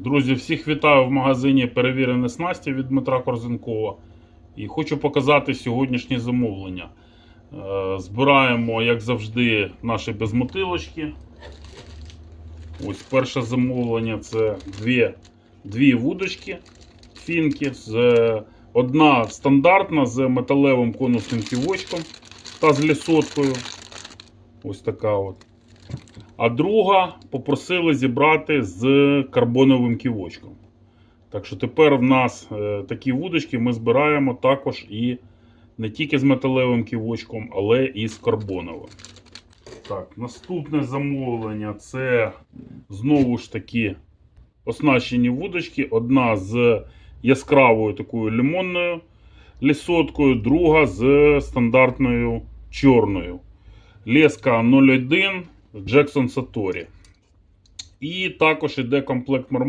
Друзі, всіх вітаю в магазині Перевірене снасті від Дмитра Корзенкова. І хочу показати сьогоднішнє замовлення. Е, Збираємо, як завжди, наші безмотилочки. Ось перше замовлення це дві, дві вудочки фінки. З, одна стандартна з металевим конусним ківочком та з лісоткою. Ось така от. А друга попросили зібрати з карбоновим ківочком. Так що тепер в нас е, такі вудочки ми збираємо також і не тільки з металевим ківочком, але і з карбоновим. Так, наступне замовлення це знову ж таки оснащені вудочки. Одна з яскравою такою лимонною лісоткою, друга з стандартною чорною. Леска 01 Jackson Саторі. І також іде комплект мармур.